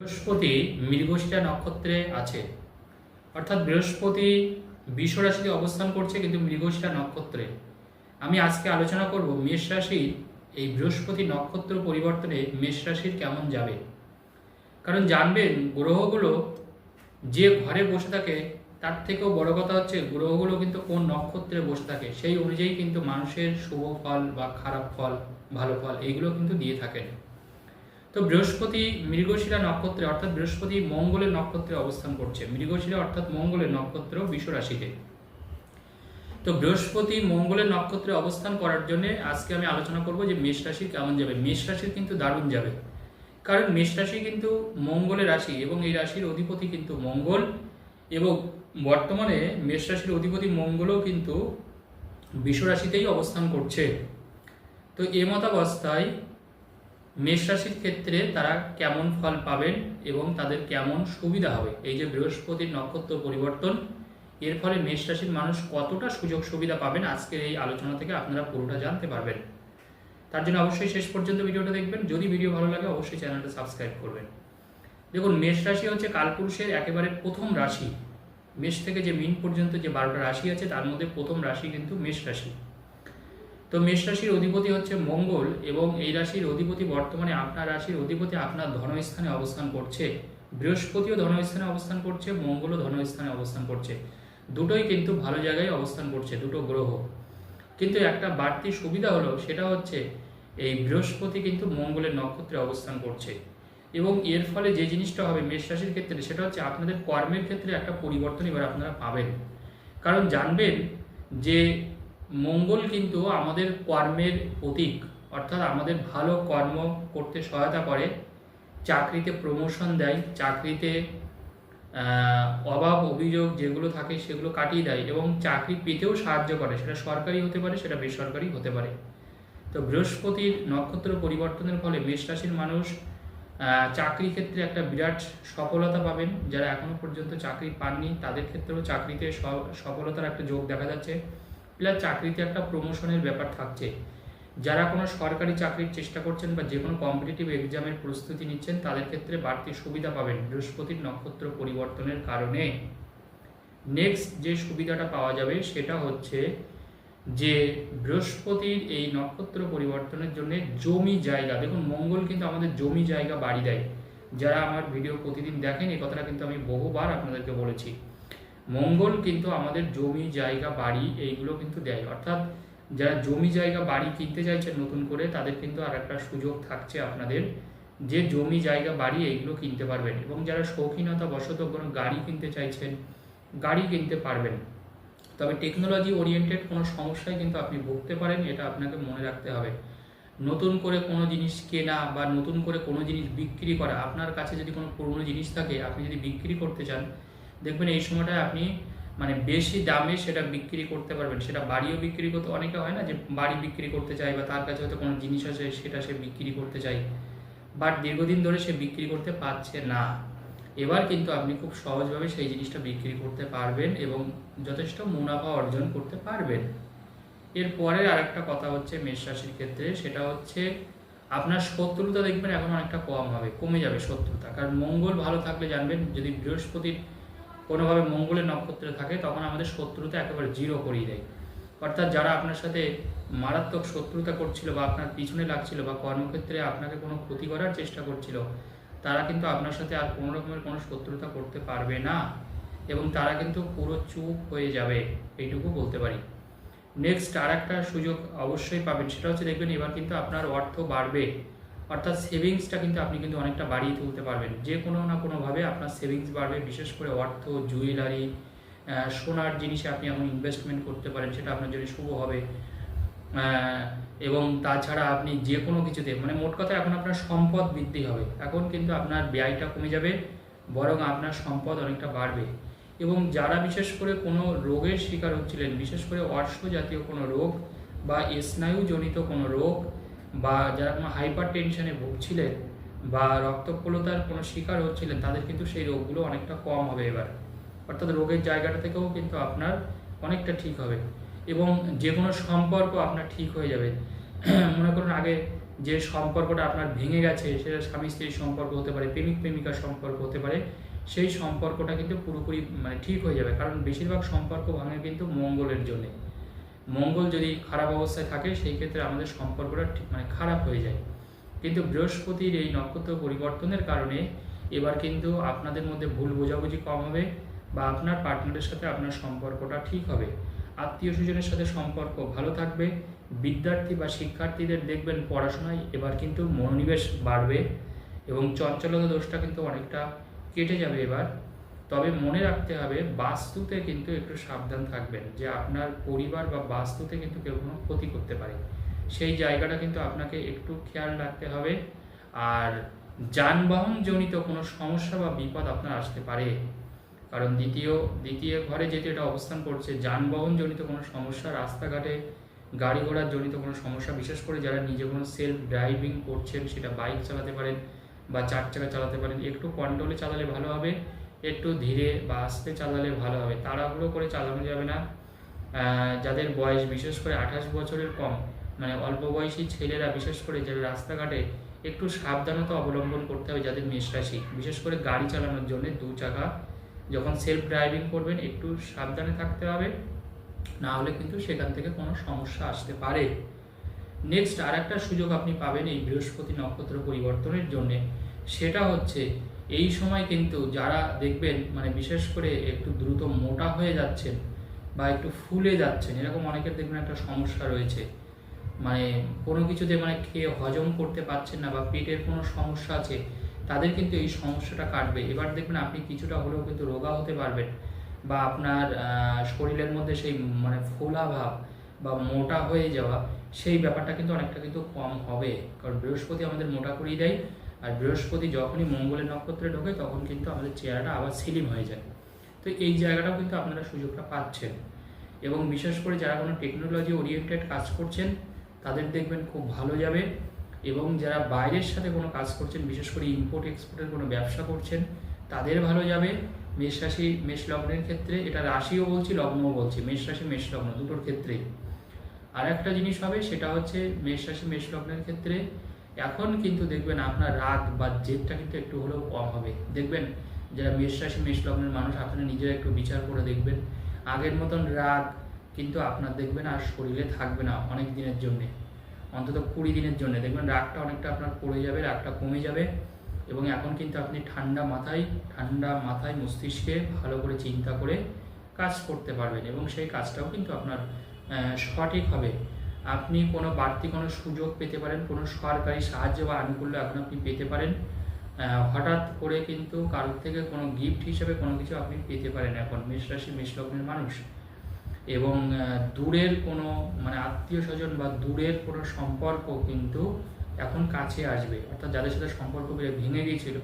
বৃহস্পতি মৃগশিরা নক্ষত্রে আছে। অর্থাৎ বৃহস্পতি বিষ রাশিতে অবস্থান করছে কিন্তু মৃগশিরা নক্ষত্রে। আমি আজকে আলোচনা করব মেষ রাশির এই বৃহস্পতি নক্ষত্র পরিবর্তনে মেষ রাশির কেমন যাবে। কারণ জানবেন, গ্রহগুলো যে ঘরে বসে থাকে, তার থেকেও বড় কথা হচ্ছে গ্রহগুলো কিন্তু কোন নক্ষত্রে বসে থাকে, সেই অনুযায়ী কিন্তু মানুষের শুভ ফল বা খারাপ ফল, ভালো ফল এইগুলো কিন্তু দিয়ে থাকেন। তো বৃহস্পতি মৃগশিরা নক্ষত্রে, অর্থাৎ বৃহস্পতি মঙ্গলের নক্ষত্রে অবস্থান করছে। মৃগশিরা অর্থাৎ মঙ্গলের নক্ষত্র বিষ রাশিতে তো বৃহস্পতি মঙ্গলের নক্ষত্রে অবস্থান করার জন্য আজকে আমি আলোচনা করব যে মেষ রাশি কেমন যাবে। মেষ রাশির কিন্তু দারুণ যাবে। কারণ মেষ রাশি কিন্তু মঙ্গলের রাশি এবং এই রাশির অধিপতি কিন্তু মঙ্গল এবং বর্তমানে মেষ রাশির অধিপতি মঙ্গলও কিন্তু বিষ রাশিতেই অবস্থান করছে। তো এ মতাবস্থায় মেষ রাশির ক্ষেত্রে তারা কেমন ফল পাবেন এবং তাদের কেমন সুবিধা হবে? এই যে বৃহস্পতির নক্ষত্র পরিবর্তন, এর ফলে মেষ রাশির মানুষ কতটা সুযোগ সুবিধা পাবেন আজকের এই আলোচনা থেকে আপনারা পুরোটা জানতে পারবেন। তার জন্য অবশ্যই শেষ পর্যন্ত ভিডিওটা দেখবেন। যদি ভিডিও ভালো লাগে, অবশ্যই চ্যানেলটা সাবস্ক্রাইব করবেন। দেখুন মেষ রাশি হচ্ছে কালপুরুষের একেবারে প্রথম রাশি। মেষ থেকে যে মিন পর্যন্ত যে বারোটা রাশি আছে, তার মধ্যে প্রথম রাশি কিন্তু মেষ রাশি তো মেষ রাশির অধিপতি হচ্ছে মঙ্গল এবং এই রাশির অধিপতি বর্তমানে আপনার রাশির অধিপতি আপনার ধনস্থানে অবস্থান করছে। বৃহস্পতিও ধনস্থানে অবস্থান করছে, মঙ্গলও ধনস্থানে অবস্থান করছে। দুটোই কিন্তু ভালো জায়গায় অবস্থান করছে, দুটো গ্রহ। কিন্তু একটা বাড়তি সুবিধা হলো, সেটা হচ্ছে এই বৃহস্পতি কিন্তু মঙ্গলের নক্ষত্রে অবস্থান করছে। এবং এর ফলে যে জিনিসটা হবে মেষ রাশির ক্ষেত্রে, সেটা হচ্ছে আপনাদের কর্মের ক্ষেত্রে একটা পরিবর্তন এবার আপনারা পাবেন। কারণ জানবেন যে মঙ্গল কিন্তু আমাদের কর্মের প্রতীক, অর্থাৎ আমাদের ভালো কর্ম করতে সহায়তা করে, চাকরিতে প্রমোশন দেয়, চাকরিতে অভাব, অভিযোগ যেগুলো থাকে সেগুলো কাটিয়ে দেয় এবং চাকরি পেতেও সাহায্য করে। সেটা সরকারি হতে পারে, সেটা বেসরকারি হতে পারে। তো বৃহস্পতির নক্ষত্র পরিবর্তনের ফলে মেষ রাশির মানুষ চাকরি ক্ষেত্রে একটা বিরাট সফলতা পাবেন। যারা এখনও পর্যন্ত চাকরি পাননি, তাদের ক্ষেত্রেও চাকরিতে সফলতার একটা যোগ দেখা যাচ্ছে। প্লাস চাকরিতে একটা প্রমোশনের ব্যাপার থাকছে। যারা কোনো সরকারি চাকরির চেষ্টা করছেন বা যে কোনো কম্পিটিটিভ এক্সামের প্রস্তুতি নিচ্ছেন, তাদের ক্ষেত্রে বাড়তি সুবিধা পাবেন বৃহস্পতির নক্ষত্র পরিবর্তনের কারণে। নেক্সট যে সুবিধাটা পাওয়া যাবে, সেটা হচ্ছে যে বৃহস্পতির এই নক্ষত্র পরিবর্তনের জন্য জমি জায়গা। দেখুন, মঙ্গল কিন্তু আমাদের জমি জায়গা বাড়ি দেয়। যারা আমার ভিডিও প্রতিদিন দেখেন এই কথাটা কিন্তু আমি বহুবার আপনাদেরকে বলেছি। মঙ্গল কিন্তু আমাদের জমি, জায়গা, বাড়ি এইগুলো কিন্তু দেয়। অর্থাৎ যারা জমি, জায়গা, বাড়ি কিনতে চাইছেন নতুন করে, তাদের কিন্তু আর একটা সুযোগ থাকছে আপনাদের যে জমি, জায়গা, বাড়ি এইগুলো কিনতে পারবেন এবং যারা শৌখিনতা বশত কোনো গাড়ি কিনতে চাইছেন, গাড়ি কিনতে পারবেন। তবে টেকনোলজি ওরিয়েন্টেড কোনো সমস্যায় কিন্তু আপনি ভুগতে পারেন, এটা আপনাকে মনে রাখতে হবে। নতুন করে কোনো জিনিস কেনা বা নতুন করে কোনো জিনিস বিক্রি করা, আপনার কাছে যদি কোনো পুরনো জিনিস থাকে, আপনি যদি বিক্রি করতে চান দেখবেন এই সময়টায় আপনি মানে বেশি দামে সেটা বিক্রি করতে পারবেন। সেটা বাড়িও বিক্রি করতে, অনেকে হয় না যে বাড়ি বিক্রি করতে চায় বা তার কাছে হয়তো কোনো জিনিস আছে, সেটা সে বিক্রি করতে চায়। বাট দীর্ঘদিন ধরে সে বিক্রি করতে পারছে না। এবার কিন্তু আপনি খুব সহজভাবে সেই জিনিসটা বিক্রি করতে পারবেন এবং যথেষ্ট মুনাফা অর্জন করতে পারবেন। এরপরে আরেকটা কথা হচ্ছে মেষ রাশির ক্ষেত্রে, সেটা হচ্ছে আপনার শত্রুতা দেখবেন এখন অনেকটা কম হবে, কমে যাবে শত্রুতা। কারণ মঙ্গল ভালো থাকলে জানবেন, যদি বৃহস্পতির কোনোভাবে মঙ্গলের নক্ষত্রে থাকে, তখন আমাদের শত্রুতা একেবারে জিরো করিয়ে দেয়। অর্থাৎ যারা আপনার সাথে মারাত্মক শত্রুতা করছিল বা আপনার পিছনে লাগছিল বা কর্মক্ষেত্রে আপনাকে কোনো ক্ষতি করার চেষ্টা করছিল, তারা কিন্তু আপনার সাথে আর কোনো রকমের কোনো শত্রুতা করতে পারবে না এবং তারা কিন্তু পুরো চুপ হয়ে যাবে, এইটুকু বলতে পারি। নেক্সট আর একটা সুযোগ অবশ্যই পাবেন, সেটা হচ্ছে দেখবেন এবার কিন্তু আপনার অর্থ বাড়বে। অর্থাৎ সেভিংসটা কিন্তু আপনি কিন্তু অনেকটা বাড়িয়ে তুলতে পারবেন। যে কোনো না কোনোভাবে আপনার সেভিংস বাড়বে, বিশেষ করে অর্থ জুয়েলারি সোনার জিনিসে আপনি এখন ইনভেস্টমেন্ট করতে পারেন, সেটা আপনার জন্য শুভ হবে। এবং তাছাড়া আপনি যে কোনো কিছুতে মানে মোট কথা এখন আপনার সম্পদ বৃদ্ধি হবে। এখন কিন্তু আপনার ব্যয়টা কমে যাবে, বরং আপনার সম্পদ অনেকটা বাড়বে। এবং যারা বিশেষ করে কোনো রোগের শিকার হচ্ছিলেন, বিশেষ করে অর্শ জাতীয় কোনো রোগ বা স্নায়ুজনিত কোনো রোগ বা যারা কোনো হাইপার টেনশনে ভুগছিলেন বা রক্তপ্রলতার কোনো শিকার হচ্ছিলেন, তাদের কিন্তু সেই রোগগুলো অনেকটা কম হবে এবার। অর্থাৎ রোগের জায়গাটা থেকেও কিন্তু আপনার অনেকটা ঠিক হবে এবং যে কোনো সম্পর্ক আপনার ঠিক হয়ে যাবে। মনে করুন আগে যে সম্পর্কটা আপনার ভেঙে গেছে, সেটা স্বামী স্ত্রীর সম্পর্ক হতে পারে, প্রেমিক প্রেমিকার সম্পর্ক হতে পারে, সেই সম্পর্কটা কিন্তু পুরোপুরি মানে ঠিক হয়ে যাবে। কারণ বেশিরভাগ সম্পর্ক ভাঙে কিন্তু মঙ্গলের জন্যে। মঙ্গল যদি খারাপ অবস্থায় থাকে, সেই ক্ষেত্রে আমাদের সম্পর্কটা ঠিক- মানে খারাপ হয়ে যায়। কিন্তু বৃহস্পতির এই নক্ষত্র পরিবর্তনের কারণে এবার কিন্তু আপনাদের মধ্যে ভুল বোঝাবুঝি কম হবে বা আপনার পার্টনারের সাথে আপনার সম্পর্কটা ঠিক হবে। আত্মীয় স্বজনের সাথে সম্পর্ক ভালো থাকবে, বিদ্যার্থী বা শিক্ষার্থীদের দেখবেন পড়াশোনায় এবার কিন্তু মনোনিবেশ বাড়বে এবং চঞ্চলতা দোষটা কিন্তু অনেকটা কেটে যাবে এবার। তবে মনে রাখতে হবে, বাস্তুতে কিন্তু একটু সাবধান থাকবেন যে আপনার পরিবার বা বাস্তুতে কিন্তু কেউ কোনো ক্ষতি করতে পারে। সেই জায়গাটা কিন্তু আপনাকে একটু খেয়াল রাখতে হবে। আর যানবাহন জনিত কোনো সমস্যা বা বিপদ আপনার আসতে পারে। কারণ দ্বিতীয় দ্বিতীয় ঘরে যেহেতু এটা অবস্থান করছে যানবাহন জনিত কোনো সমস্যা, রাস্তাঘাটে গাড়ি ঘোড়ার জনিত কোনো সমস্যা, বিশেষ করে যারা নিজে কোনো সেলফ ড্রাইভিং করছেন, সেটা বাইক চালাতে পারেন বা চার চাকা চালাতে পারেন, একটু কন্ট্রোলে চালালে ভালো হবে। একটু ধীরে বা আস্তে চালালে ভালো হবে। তাড়াহুড়ো করে চালানো যাবে না। যাদের বয়স বিশেষ করে আঠাশ বছরের কম মানে অল্প বয়সী ছেলেরা বিশেষ করে যারা রাস্তাঘাটে একটু সাবধানতা অবলম্বন করতে হবে যাদের মেষ রাশি, বিশেষ করে গাড়ি চালানোর জন্য দু চাকা। যখন সেলফ ড্রাইভিং করবেন, একটু সাবধানে থাকতে হবে। না হলে কিন্তু সেখান থেকে কোনো সমস্যা আসতে পারে। নেক্সট আর একটা সুযোগ আপনি পাবেন এই বৃহস্পতি নক্ষত্র পরিবর্তনের জন্যে। সেটা হচ্ছে এই সময় কিন্তু যারা দেখবেন মানে বিশেষ করে একটু দ্রুত মোটা হয়ে যাচ্ছেন বা একটু ফুলে যাচ্ছেন, এরকম অনেকের দেখবেন একটা সমস্যা রয়েছে। মানে কোনো কিছুতে মানে খেয়ে হজম করতে পারছেন না বা পেটের কোনো সমস্যা আছে, তাদের কিন্তু এই সমস্যাটা কাটবে। এবার দেখবেন আপনি কিছুটা হলেও কিন্তু রোগা হতে পারবেন বা আপনার শরীরের মধ্যে সেই মানে ফোলা ভাব বা মোটা হয়ে যাওয়া, সেই ব্যাপারটা কিন্তু অনেকটা কিন্তু কম হবে। কারণ বৃহস্পতি আমাদের মোটা করিয়ে দেয় আর বৃহস্পতি যখনই মঙ্গলের নক্ষত্রে ঢোকে, তখন কিন্তু আমাদের চেহারাটা আবার স্লিম হয়ে যায়। তো এই জায়গাটাও কিন্তু আপনারা সুযোগটা পাচ্ছেন। এবং বিশেষ করে যারা কোনো টেকনোলজি ওরিয়েন্টেড কাজ করছেন, তাদের দেখবেন খুব ভালো যাবে। এবং যারা বাইরের সাথে কোনো কাজ করছেন, বিশেষ করে ইম্পোর্ট এক্সপোর্টের কোনো ব্যবসা করছেন, তাদের ভালো যাবে। মেষ রাশি, মেষ লগ্নের ক্ষেত্রে এটা রাশিও বলছি, লগ্নও বলছি। মেষ রাশি, মেষ লগ্ন, দুটোর ক্ষেত্রেই। আর একটা জিনিস হবে, সেটা হচ্ছে মেষ রাশি, মেষ লগ্নের ক্ষেত্রে এখন কিন্তু দেখবেন আপনার রাগ বা জেদটা কিন্তু একটু হলেও কম হবে। দেখবেন যারা মেষ রাশি, মেষ লগ্নের মানুষ, আপনারা নিজেরা একটু বিচার করে দেখবেন। আগের মতন রাগ কিন্তু আপনার দেখবেন আর শরীরে থাকবে না অনেক দিনের জন্যে। অন্তত কুড়ি দিনের জন্য। দেখবেন রাগটা অনেকটা আপনার পড়ে যাবে রাগটা কমে যাবে এবং এখন কিন্তু আপনি ঠান্ডা মাথায় ঠান্ডা মাথায় মস্তিষ্কে ভালো করে চিন্তা করে কাজ করতে পারবেন এবং সেই কাজটাও কিন্তু আপনার সঠিক হবে। আপনি কোনো বাড়তি কোনো সুযোগ পেতে পারেন, কোনো সরকারি সাহায্য বা আনুকূল্য এখন আপনি পেতে পারেন। হঠাৎ করে কিন্তু কারোর থেকে কোনো গিফট হিসেবে কোনো কিছু আপনি পেতে পারেন এখন, মেষ রাশি, মেষ লগ্নের মানুষ। এবং দূরের কোনো মানে আত্মীয় স্বজন বা দূরের কোনো সম্পর্ক কিন্তু এখন কাছে আসবে। অর্থাৎ যাদের সাথে সম্পর্ক ভেঙে গিয়েছিল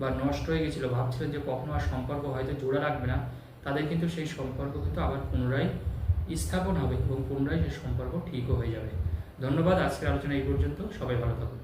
বা নষ্ট হয়ে গেছিল ভাবছিলেন যে কখনো আর সম্পর্ক হয়তো জোড়া রাখবে না, তাদের কিন্তু সেই সম্পর্ক কিন্তু আবার পুনরায় স্থাপন হবে এবং পুনরায় সে সম্পর্ক ঠিকও হয়ে যাবে। ধন্যবাদ, আজকের আলোচনা এই পর্যন্ত। সবাই ভালো থাকুন।